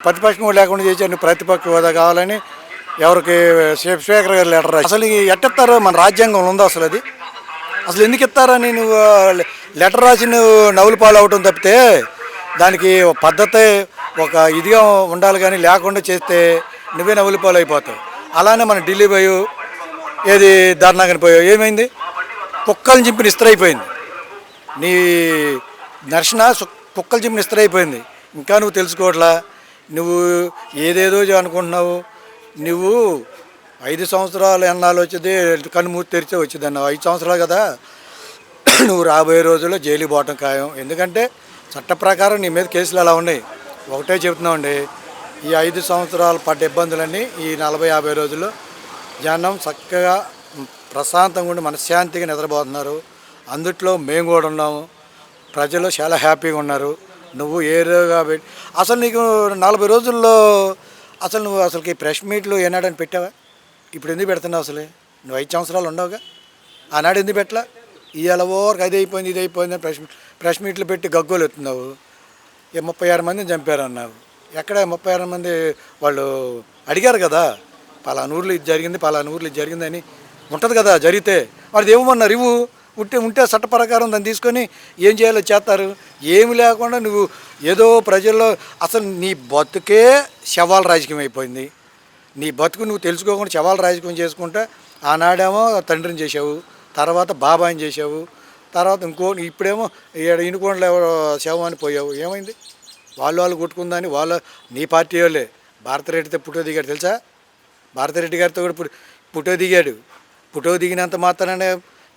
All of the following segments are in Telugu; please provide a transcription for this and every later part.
ప్రతిపక్షం లేకుండా చేశాను ప్రతిపక్ష హోదా కావాలని ఎవరికి స్పీకర్ గారు లెటర్ రాసి అసలు ఎట్టిస్తారు మన రాజ్యాంగంలో ఉందో అసలు అది? అసలు ఎందుకు ఇస్తారని నువ్వు లెటర్ రాసి నువ్వు నవ్వులు పాలు అవటం తప్పితే దానికి ఒక పద్ధతి ఒక ఇదిగా ఉండాలి కానీ లేకుండా చేస్తే నువ్వే నవ్వులు పాలు అయిపోతావు అలానే మన ఢిల్లీ పోయి ఏది ధర్నాగని పోయావు ఏమైంది? కుక్కలు చింపిన ఇస్త్రీ నీ నర్శన కుక్కలు చింపిన ఇస్త్రీ ఇంకా నువ్వు తెలుసుకోవట్లా? నువ్వు ఏదేదో అనుకుంటున్నావు. నువ్వు ఐదు సంవత్సరాలు ఎన్నాళ్ళు వచ్చేది కన్ను తెరిచే వచ్చింది అన్నావు ఐదు సంవత్సరాలు కదా. నువ్వు రాబోయే రోజుల్లో జైలు పోవటం ఖాయం. ఎందుకంటే చట్ట ప్రకారం నీ మీద కేసులు అలా ఉన్నాయి? ఒకటే చెప్తున్నామండి ఈ ఐదు సంవత్సరాలు పడ్డ ఇబ్బందులన్నీ ఈ నలభై యాభై రోజుల్లో జనం చక్కగా ప్రశాంతంగా ఉండి మనశ్శాంతిగా నిద్రపోతున్నారు. అందుట్లో మేము కూడా ఉన్నాము. ప్రజలు చాలా హ్యాపీగా ఉన్నారు. నువ్వు ఏరోగా పెట్టి అసలు నీకు నలభై రోజుల్లో అసలు నువ్వు అసలుకి ప్రెస్ మీట్లు ఏనాడని పెట్టావా? ఇప్పుడు ఎందుకు పెడుతున్నావు అసలే? నువ్వు ఐదు సంవత్సరాలు ఉండవుగా. ఆనాడు ఎందుకు పెట్టలా? ఇవాళ ఓరకు అది అయిపోయింది ఇది అయిపోయింది అని ప్రెస్ ప్రెస్ మీట్లు పెట్టి గగ్గోలు ఎత్తున్నావు. ఈ ముప్పై ఆరు మందిని చంపారు అన్నావు ఎక్కడ ముప్పై ఆరు మంది వాళ్ళు అడిగారు కదా పలానూర్లు ఇది జరిగింది పలానూర్లు ఇది జరిగిందని. ఉంటుంది కదా జరిగితే. వాడిది ఏమన్నారు ఇవ్వు? ఉంటే ఉంటే చట్టప్రకారం దాన్ని తీసుకొని ఏం చేయాలో చేస్తారు? ఏమి లేకుండా నువ్వు ఏదో ప్రజల్లో అసలు నీ బతుకే శవాల రాజకీయం అయిపోయింది. నీ బతుకు నువ్వు తెలుసుకోకుండా శవాల రాజకీయం చేసుకుంటే ఆనాడేమో తండ్రిని చేసావు తర్వాత బాబాయిని చేసావు తర్వాత ఇంకో ఇప్పుడేమో ఈడ ఇనుకోండ్లు ఎవరో శవం అని పోయావు. ఏమైంది? వాళ్ళు వాళ్ళు కొట్టుకుందని వాళ్ళ నీ పార్టీ వాళ్ళే. భారతరెడ్డితో పుట్టో దిగాడు తెలుసా? భారతరెడ్డి గారితో కూడా పుట్టో దిగాడు. పుట్టో దిగినంత మాత్రానే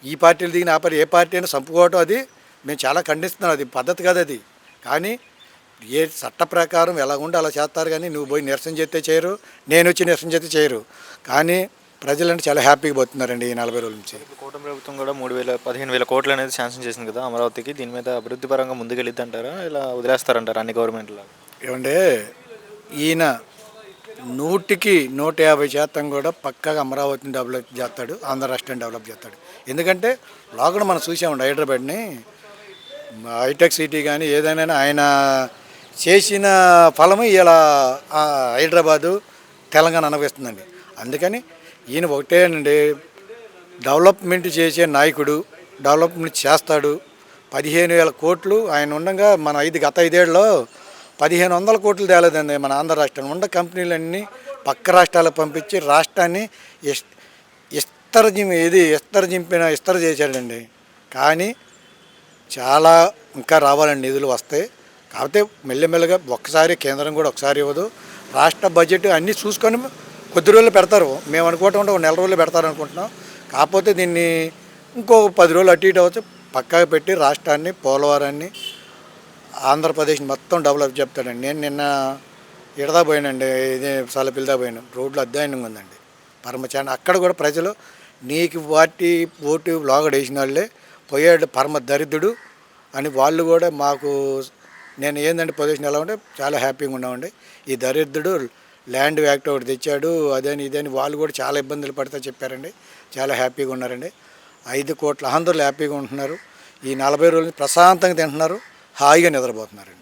ఈ పార్టీలు దిగిన ఆ పార్టీ ఏ పార్టీ అయినా చంపుకోవటం అది. మేము చాలా ఖండిస్తున్నాం అది పద్ధతి కాదు అది. కానీ ఏ చట్ట ప్రకారం ఎలా ఉండి అలా చేస్తారు కానీ నువ్వు పోయి నిరసన చేస్తే చేయరు నేను వచ్చి నిరసన చేస్తే చేయరు. కానీ ప్రజలంటే చాలా హ్యాపీగా పోతున్నారండి ఈ నలభై రోజుల నుంచి. కూటమి ప్రభుత్వం కూడా మూడు వేల పదిహేను వేల కోట్లు అనేది శాంక్షన్ చేసింది కదా అమరావతికి. దీని మీద అభివృద్ధి పరంగా ముందుకెళ్ళిద్ది అంటారా ఇలా వదిలేస్తారంటారా అన్ని గవర్నమెంట్లు ఏమంటే ఈయన నూటికి నూట యాభై శాతం కూడా పక్కాగా అమరావతిని డెవలప్ చేస్తాడు ఆంధ్ర రాష్ట్రాన్ని డెవలప్ చేస్తాడు. ఎందుకంటే లోకల్ మనం చూసామండి హైదరాబాద్ని. హైటెక్ సిటీ కానీ ఏదైనా ఆయన చేసిన ఫలము ఇలా హైదరాబాదు తెలంగాణ అనుభవిస్తుందండి. అందుకని ఈయన ఒకటేనండి డెవలప్మెంట్ చేసే నాయకుడు డెవలప్మెంట్ చేస్తాడు. పదిహేను వేల కోట్లు ఆయన ఉండగా మన ఐదు గత ఐదేళ్ళలో పదిహేను వందల కోట్లు తేలేదండి మన ఆంధ్ర రాష్ట్రం ఉన్న కంపెనీలన్నీ పక్క రాష్ట్రాలకు పంపించి రాష్ట్రాన్ని ఇస్ ఇస్తర జిమ్ ఇది ఇస్తర జింపిన ఇస్తర చేశాడండి. కానీ చాలా ఇంకా రావాలండి నిధులు వస్తాయి కాకపోతే మెల్లమెల్లగా ఒక్కసారి కేంద్రం కూడా ఒకసారి ఇవ్వదు. రాష్ట్ర బడ్జెట్ అన్నీ చూసుకొని కొద్ది రోజులు పెడతారు. మేము అనుకోవటం ఒక నెల రోజులు పెడతారు అనుకుంటున్నాం కాకపోతే దీన్ని ఇంకో పది రోజులు అటు ఇటు అవచ్చు పక్కా పెట్టి రాష్ట్రాన్ని పోలవరాన్ని ఆంధ్రప్రదేశ్ మొత్తం డెవలప్ చెప్తాడండి. నేను నిన్న ఇడదా పోయానండి ఇది సలపిల్దా పోయాను. రోడ్లు అధ్యయనంగా ఉందండి. పరమచాండ అక్కడ కూడా ప్రజలు నీకు వాటి ఓటు లోగడ వేసిన వాళ్ళే పోయాడు పరమ దరిద్రుడు అని వాళ్ళు కూడా మాకు నేను ఏంటంటే పొజిషన్ ఎలా ఉంటే చాలా హ్యాపీగా ఉన్నామండి. ఈ దరిద్రుడు ల్యాండ్ యాక్ట్ ఒకటి తెచ్చాడు అదని ఇదని వాళ్ళు కూడా చాలా ఇబ్బందులు పడతా చెప్పారండి. చాలా హ్యాపీగా ఉన్నారండి. ఐదు కోట్ల ఆంధ్రులు హ్యాపీగా ఉంటున్నారు. ఈ నలభై రోజులు ప్రశాంతంగా తింటున్నారు. హాయిగా నిద్రపోతున్నారండి.